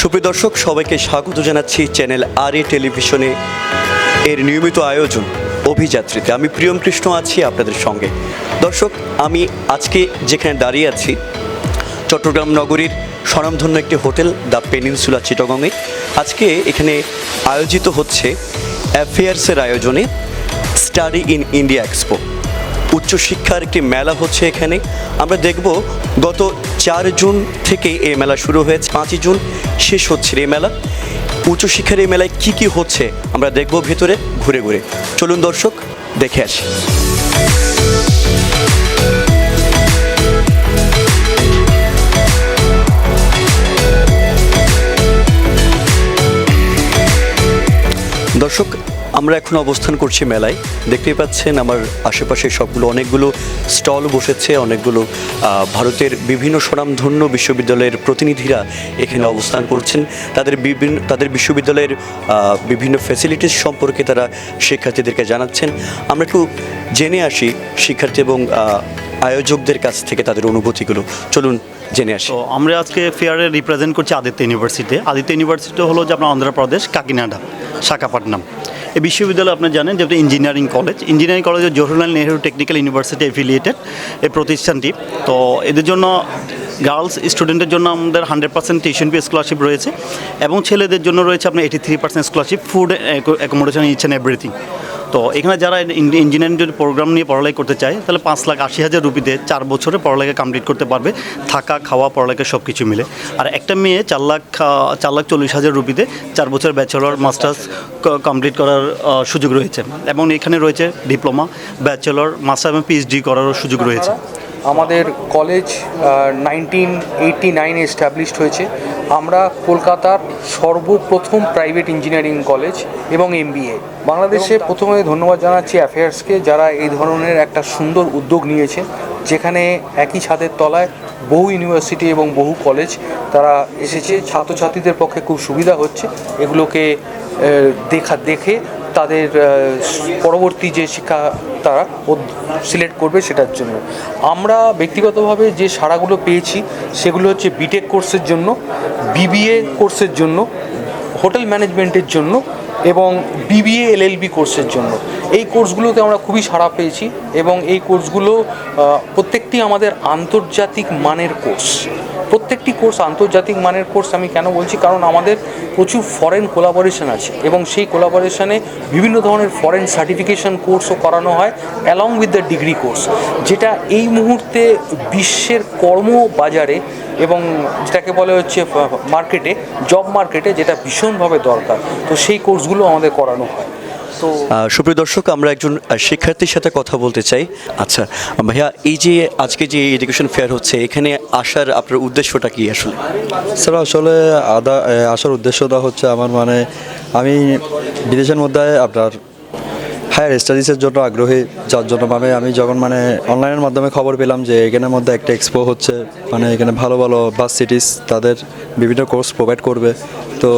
সুপ্রিয় দর্শক, সবাইকে স্বাগত জানাচ্ছি চ্যানেল আর এ টেলিভিশনে। এর নিয়মিত আয়োজন, অভিযাত্রীতে। আমি প্রিয়ম কৃষ্ণ আছি আপনাদের সঙ্গে। দর্শক, আমি আজকে যেখানে দাঁড়িয়ে আছি, চট্টগ্রাম নগরীর স্বনামধন্য একটি হোটেল, দ্য পেনিনসুলা চিটগংয়ে। আজকে এখানে আয়োজিত হচ্ছে অ্যাফেয়ার্সের আয়োজনে স্টাডি ইন ইন্ডিয়া এক্সপো। উচ্চশিক্ষার একটি মেলা হচ্ছে এখানে। আমরা দেখব গত চার জুন থেকে এই মেলা শুরু হয়েছে। পাঁচই জুন শেষ হচ্ছে এই মেলা। উচ্চশিক্ষার এই মেলায় কি কি হচ্ছে আমরা দেখব ভেতরে ঘুরে ঘুরে। চলুন দর্শক, দেখে আসি। দর্শক আমরা এখন অবস্থান করছি মেলায়। দেখতেই পাচ্ছেন আমার আশেপাশে সবগুলো অনেকগুলো স্টল বসেছে, অনেকগুলো ভারতের বিভিন্ন স্বনামধন্য বিশ্ববিদ্যালয়ের প্রতিনিধিরা এখানে অবস্থান করছেন। তাদের বিভিন্ন, তাদের বিশ্ববিদ্যালয়ের বিভিন্ন ফ্যাসিলিটিস সম্পর্কে তারা শিক্ষার্থীদেরকে জানাচ্ছেন। আমরা একটু জেনে আসি শিক্ষার্থী এবং আয়োজকদের কাছ থেকে তাদের অনুভূতিগুলো। চলুন জেনে আসি। আমরা আজকে ফেয়ারে রিপ্রেজেন্ট করছি আদিত্য ইউনিভার্সিটি আদিত্য ইউনিভার্সিটি হলো যে আপনার অন্ধ্রপ্রদেশ, কাকিনাডা শাখাপাটনাম এই বিশ্ববিদ্যালয় আপনি জানেন যেটা engineering college engineering college Jawaharlal Nehru technical university affiliated এই প্রতিষ্ঠানটি। তো এদের জন্য গার্লস স্টুডেন্টের জন্য আমাদের hundred percent tuition fee scholarship রয়েছে এবং ছেলেদের জন্য রয়েছে আপনার eighty three percent scholarship food accommodation each everything তো এখানে যারা ইঞ্জিনিয়ারিং প্রোগ্রাম নিয়ে পড়ালেখা করতে চায়, তাহলে পাঁচ লাখ আশি হাজার রুপিতে চার বছরে পড়ালেখা কমপ্লিট করতে পারবে। থাকা, খাওয়া, পড়ালেখা সব কিছু মিলে। আর একটা মেয়ে চার লাখ চার লাখ চল্লিশ হাজার রুপিতে চার বছর ব্যাচেলর মাস্টার্স কমপ্লিট করার সুযোগ রয়েছে। এবং এখানে রয়েছে ডিপ্লোমা ব্যাচেলর মাস্টার এবং পিএইচডি করারও সুযোগ রয়েছে। আমাদের কলেজ নাইনটিন এইটটি নাইনে এস্টাবলিশড হয়েছে। আমরা কলকাতার সর্বপ্রথম প্রাইভেট ইঞ্জিনিয়ারিং কলেজ এবং এমবিএ বাংলাদেশে প্রথমে ধন্যবাদ জানাচ্ছি অ্যাফেয়ার্সকে যারা এই ধরনের একটা সুন্দর উদ্যোগ নিয়েছে যেখানে একই ছাদের তলায় বহু ইউনিভার্সিটি এবং বহু কলেজ তারা এসেছে। ছাত্রছাত্রীদের পক্ষে খুব সুবিধা হচ্ছে। এগুলোকে দেখা দেখে তাদের পরবর্তী যে শিক্ষা তারা সিলেক্ট করবে সেটার জন্য। আমরা ব্যক্তিগতভাবে যে সাড়াগুলো পেয়েছি, সেগুলো হচ্ছে বিটেক কোর্সের জন্য বিবিএ কোর্সের জন্য হোটেল ম্যানেজমেন্টের জন্য এবং বিবিএ এলএলবি কোর্সের জন্য। এই কোর্সগুলোতে আমরা খুবই সাড়া পেয়েছি এবং এই কোর্সগুলো প্রত্যেকটি আমাদের আন্তর্জাতিক মানের কোর্স প্রত্যেকটি কোর্স আন্তর্জাতিক মানের কোর্স আমি কেন বলছি? কারণ আমাদের প্রচুর ফরেন কোলাবোরেশন আছে এবং সেই কোলাবোরেশনে বিভিন্ন ধরনের ফরেন সার্টিফিকেশন কোর্সও করানো হয় along with the degree course যেটা এই মুহূর্তে বিশ্বের কর্মবাজারে এবং যেটাকে বলে হচ্ছে মার্কেটে জব মার্কেটে যেটা ভীষণভাবে দরকার। তো সেই কোর্সগুলো আমাদের করানো হয়। সুপ্রিয় দর্শক আমরা একজন শিক্ষার্থীর সাথে কথা বলতে চাই। আচ্ছা ভাইয়া এই যে আজকে যে এডুকেশন ফেয়ার হচ্ছে এখানে আসার আপনার উদ্দেশ্যটা কি আসলে? স্যার আসলে আদা আসার উদ্দেশ্যটা হচ্ছে আমার মানে আমি বিদেশের মধ্যে আপনার হায়ার স্টাডিজের জন্য আগ্রহী যার জন্য মানে আমি যখন মানে অনলাইনের মাধ্যমে খবর পেলাম যে এখানের মধ্যে একটা এক্সপো হচ্ছে মানে এখানে ভালো ভালো বাস সিটিস তাদের বিভিন্ন কোর্স প্রোভাইড করবে। তো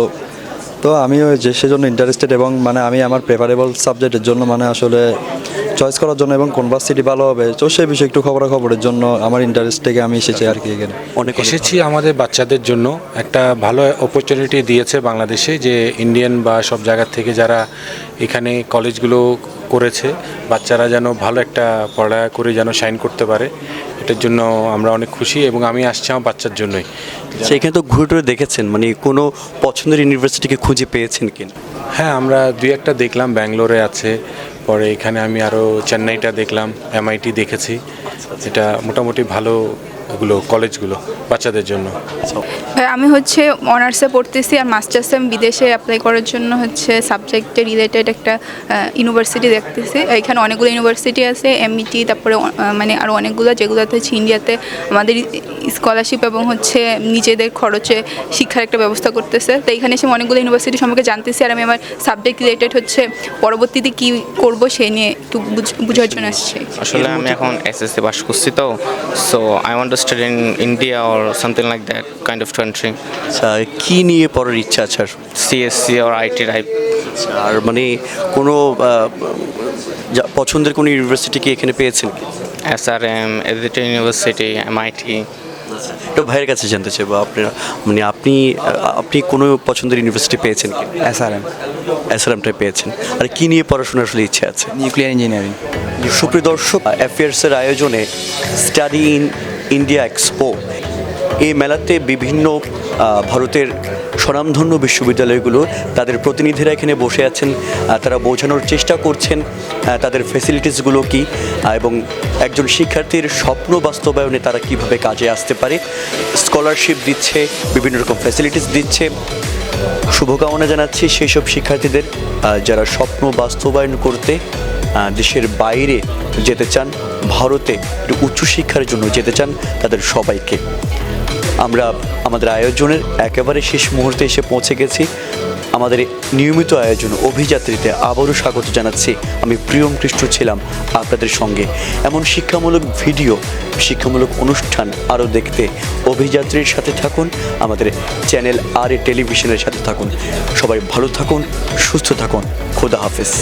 তো আমিও যে সেজন্য ইন্টারেস্টেড এবং মানে আমি আমার প্রেফারেবল সাবজেক্টের জন্য মানে আসলে চয়েস করার জন্য এবং কোন বাস সিটি ভালো হবে তো সেই বিষয়ে একটু খবরাখবরের জন্য আমার ইন্টারেস্ট থেকে আমি এসেছি আর কি এখানে। অনেক এসেছি আমাদের বাচ্চাদের জন্য। একটা ভালো অপরচুনিটি দিয়েছে বাংলাদেশে যে ইন্ডিয়ান বা সব জায়গা থেকে যারা এখানে কলেজগুলো করেছে বাচ্চারা যেন ভালো একটা পড়া করে যেন সাইন করতে পারে। এটার জন্য আমরা অনেক খুশি এবং আমি আসছি আমার বাচ্চার জন্যই। সেখানে তো ঘুরে টুরে দেখেছেন মানে কোনো পছন্দের ইউনিভার্সিটিকে খুঁজে পেয়েছেন কিনা? হ্যাঁ আমরা দুই একটা দেখলাম, ব্যাঙ্গলোরে আছে, পরে এখানে আমি আরও চেন্নাইটা দেখলাম এমআইটি দেখেছি এটা মোটামুটি ভালো এগুলো কলেজগুলো বাচ্চাদের জন্য। ভাই, আমি হচ্ছে অনার্সে পড়তেছি আর মাস্টার্সে আমি বিদেশে অ্যাপ্লাই করার জন্য হচ্ছে সাবজেক্টে রিলেটেড একটা ইউনিভার্সিটি দেখতেছি। এখানে অনেকগুলো ইউনিভার্সিটি আছে এমইটি তারপরে মানে আরও অনেকগুলো যেগুলোতে হচ্ছে ইন্ডিয়াতে আমাদের স্কলারশিপ এবং হচ্ছে নিজেদের খরচে শিক্ষার একটা ব্যবস্থা করতেছে। তো এখানে এসে অনেকগুলো ইউনিভার্সিটি সম্পর্কে জানতেছি আর আমি আমার সাবজেক্ট রিলেটেড হচ্ছে পরবর্তীতে কি করব সেই নিয়ে একটু বুঝ- বোঝার জন্য আসছে। আসলে আমি এখন এসএসসি পাস করছি তো so I want to study in India or something like that kind of country আচ্ছা কি নিয়ে পড়ার ইচ্ছা আছে আর সিএসসি অর আইটি টাইপ আর মানে কোনো আহ, যা- পছন্দের কোনো ইউনিভার্সিটি কি এখানে পেয়েছেন কি? এস আর এম এডিটর ইউনিভার্সিটি এমআইটি তো ভাইয়ের কাছে জানতে চাইব আপনারা মানে আপনি আপনি কোনো পছন্দের ইউনিভার্সিটি পেয়েছেন কি? এসআরএম এসআরএমটা পেয়েছেন। আর কি নিয়ে পড়াশোনার আসলে ইচ্ছে আছে? নিউক্লিয়ার ইঞ্জিনিয়ারিং সুপ্রিয় দর্শক অ্যাফেয়ার্সের আয়োজনে স্টাডি ইন ইন্ডিয়া এক্সপো এই মেলাতে বিভিন্ন ভারতের স্বনামধন্য বিশ্ববিদ্যালয়গুলো তাদের প্রতিনিধিরা এখানে বসে আছেন তারা বোঝানোর চেষ্টা করছেন তাদের ফেসিলিটিসগুলো কি এবং একজন শিক্ষার্থীর স্বপ্ন বাস্তবায়নে তারা কীভাবে কাজে আসতে পারে। স্কলারশিপ দিচ্ছে, বিভিন্ন রকম ফ্যাসিলিটিস দিচ্ছে। শুভকামনা জানাচ্ছি সেই সব শিক্ষার্থীদের যারা স্বপ্ন বাস্তবায়ন করতে দেশের বাইরে যেতে চান, ভারতে একটু উচ্চশিক্ষার জন্য যেতে চান, তাদের সবাইকে। আমরা আমাদের আয়োজনের একেবারে শেষ মুহূর্তে এসে পৌঁছে গেছি। আমাদের নিয়মিত আয়োজন অভিযাত্রীতে আবারও স্বাগত জানাচ্ছি। আমি প্রিয়ম কৃষ্ণ ছিলাম আপনাদের সঙ্গে। এমন শিক্ষামূলক ভিডিও, শিক্ষামূলক অনুষ্ঠান আরও দেখতে অভিযাত্রীর সাথে থাকুন, আমাদের চ্যানেল আর এ টেলিভিশনের সাথে থাকুন। সবাই ভালো থাকুন, সুস্থ থাকুন। খোদা হাফেজ।